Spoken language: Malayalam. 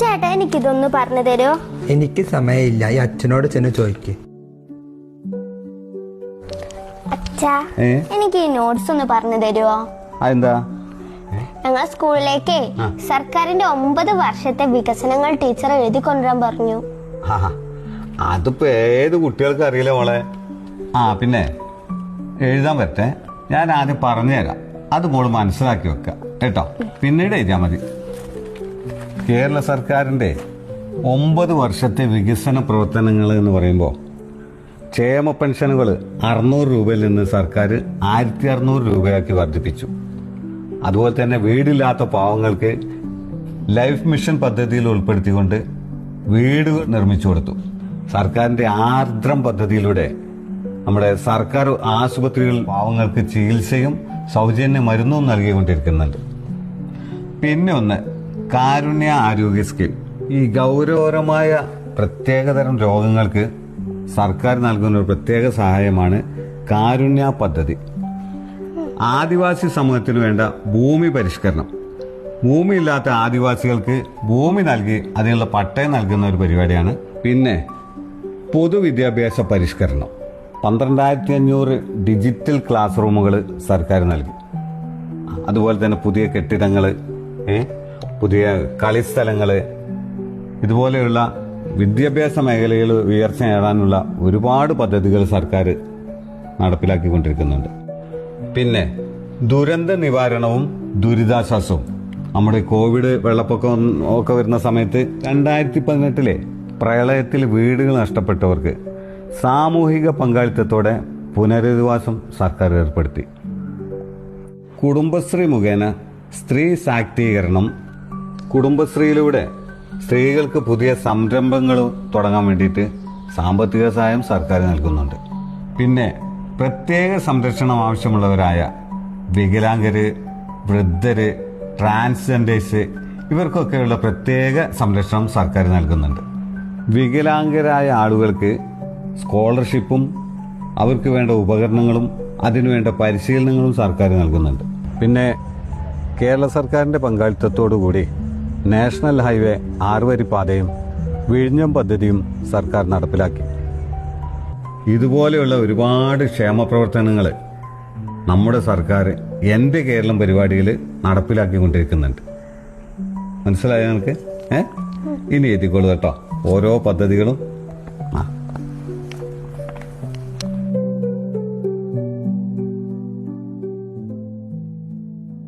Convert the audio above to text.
ചേട്ടാ എനിക്കിതൊന്ന് പറഞ്ഞു തരുമോ എനിക്ക് സമയമില്ല. ഈ അച്ഛനോട് ചെന്ന് ചോദിക്ക്. അച്ഛാ ഏ? എനിക്ക് ഈ നോട്ട്സ് ഒന്ന് പറഞ്ഞു തരുമോ അതെന്താ ഞങ്ങൾ സ്കൂളിലേക്ക് സർക്കാരിന്റെ ഒമ്പത് വർഷത്തെ വികസനങ്ങൾ ടീച്ചർ എഴുതി കൊണ്ടുവരാൻ പറഞ്ഞു. ആ, അതിപ്പോ ഏത് കുട്ടികൾക്ക് അറിയില്ല മോളെ? ആ പിന്നെ എഴുതാൻ പറ്റേ ഞാൻ ആദ്യം പറഞ്ഞു തരാം അത് മോൾ മനസ്സിലാക്കി വെക്കുക കേട്ടോ? പിന്നീട് എഴുതിയാൽ മതി. കേരള സർക്കാരിന്റെ ഒമ്പത് വർഷത്തെ വികസന പ്രവർത്തനങ്ങൾ എന്ന് പറയുമ്പോൾ ക്ഷേമ പെൻഷനുകൾ അറുന്നൂറ് രൂപയിൽ നിന്ന് സർക്കാർ ആയിരത്തി അറുന്നൂറ് രൂപയാക്കി വർദ്ധിപ്പിച്ചു. അതുപോലെ തന്നെ വീടില്ലാത്ത പാവങ്ങൾക്ക് ലൈഫ് മിഷൻ പദ്ധതിയിൽ ഉൾപ്പെടുത്തിക്കൊണ്ട് വീട് നിർമ്മിച്ചു കൊടുത്തു. സർക്കാരിന്റെ ആർദ്രം പദ്ധതിയിലൂടെ നമ്മുടെ സർക്കാർ ആശുപത്രികളിൽ പാവങ്ങൾക്ക് ചികിത്സയും സൗജന്യ മരുന്നും നൽകിക്കൊണ്ടിരിക്കുന്നുണ്ട്. പിന്നെ ഒന്ന് കാരുണ്യ ആരോഗ്യ സ്കീം. ഈ ഗൗരവരമായ പ്രത്യേകതരം രോഗങ്ങൾക്ക് സർക്കാർ നൽകുന്ന ഒരു പ്രത്യേക സഹായമാണ് കാരുണ്യ പദ്ധതി. ആദിവാസി സമൂഹത്തിന് വേണ്ട ഭൂമി പരിഷ്കരണം. ഭൂമിയില്ലാത്ത ആദിവാസികൾക്ക് ഭൂമി നൽകി അതിനുള്ള പട്ടയം നൽകുന്ന ഒരു പരിപാടിയാണ്. പിന്നെ പൊതുവിദ്യാഭ്യാസ പരിഷ്കരണം. പന്ത്രണ്ടായിരത്തി അഞ്ഞൂറ് ഡിജിറ്റൽ ക്ലാസ് റൂമുകൾ സർക്കാർ നൽകി. അതുപോലെ തന്നെ പുതിയ കെട്ടിടങ്ങൾ പുതിയ കളിസ്ഥലങ്ങൾ ഇതുപോലെയുള്ള വിദ്യാഭ്യാസ മേഖലയിൽ ഉയർച്ച നേടാനുള്ള ഒരുപാട് പദ്ധതികൾ സർക്കാർ നടപ്പിലാക്കിക്കൊണ്ടിരിക്കുന്നുണ്ട്. പിന്നെ ദുരന്ത നിവാരണവും ദുരിതാശ്വാസവും. നമ്മുടെ കോവിഡ് വെള്ളപ്പൊക്കം ഒക്കെ വരുന്ന സമയത്ത് രണ്ടായിരത്തി പതിനെട്ടിലെ പ്രളയത്തിൽ വീടുകൾ നഷ്ടപ്പെട്ടവർക്ക് സാമൂഹിക പങ്കാളിത്തത്തോടെ പുനരധിവാസം സർക്കാർ ഏർപ്പെടുത്തി. കുടുംബശ്രീ മുഖേന സ്ത്രീ ശാക്തീകരണം കുടുംബശ്രീയിലൂടെ സ്ത്രീകൾക്ക് പുതിയ സംരംഭങ്ങൾ തുടങ്ങാൻ വേണ്ടിയിട്ട് സാമ്പത്തിക സഹായം സർക്കാർ നൽകുന്നുണ്ട്. പിന്നെ പ്രത്യേക സംരക്ഷണം ആവശ്യമുള്ളവരായ വികലാംഗര് വൃദ്ധര് ട്രാൻസ്ജെൻഡേഴ്സ് ഇവർക്കൊക്കെയുള്ള പ്രത്യേക സംരക്ഷണം സർക്കാർ നൽകുന്നുണ്ട്. വികലാംഗരായ ആളുകൾക്ക് സ്കോളർഷിപ്പും അവർക്ക് വേണ്ട ഉപകരണങ്ങളും അതിനുവേണ്ട പരിശീലനങ്ങളും സർക്കാർ നൽകുന്നുണ്ട്. പിന്നെ കേരള സർക്കാരിന്റെ പങ്കാളിത്തത്തോടു കൂടി നാഷണൽ ഹൈവേ ആറുവരി പാതയും വിഴിഞ്ഞം പദ്ധതിയും സർക്കാർ നടപ്പിലാക്കി. ഇതുപോലെയുള്ള ഒരുപാട് ക്ഷേമ പ്രവർത്തനങ്ങൾ നമ്മുടെ സർക്കാർ എന്റെ കേരളം പരിപാടിയിൽ നടപ്പിലാക്കിക്കൊണ്ടിരിക്കുന്നുണ്ട്. മനസ്സിലായോ നിങ്ങൾക്ക് ഏ? ഇനി എത്തിക്കോളൂ കേട്ടോ. ഓരോ പദ്ധതികളും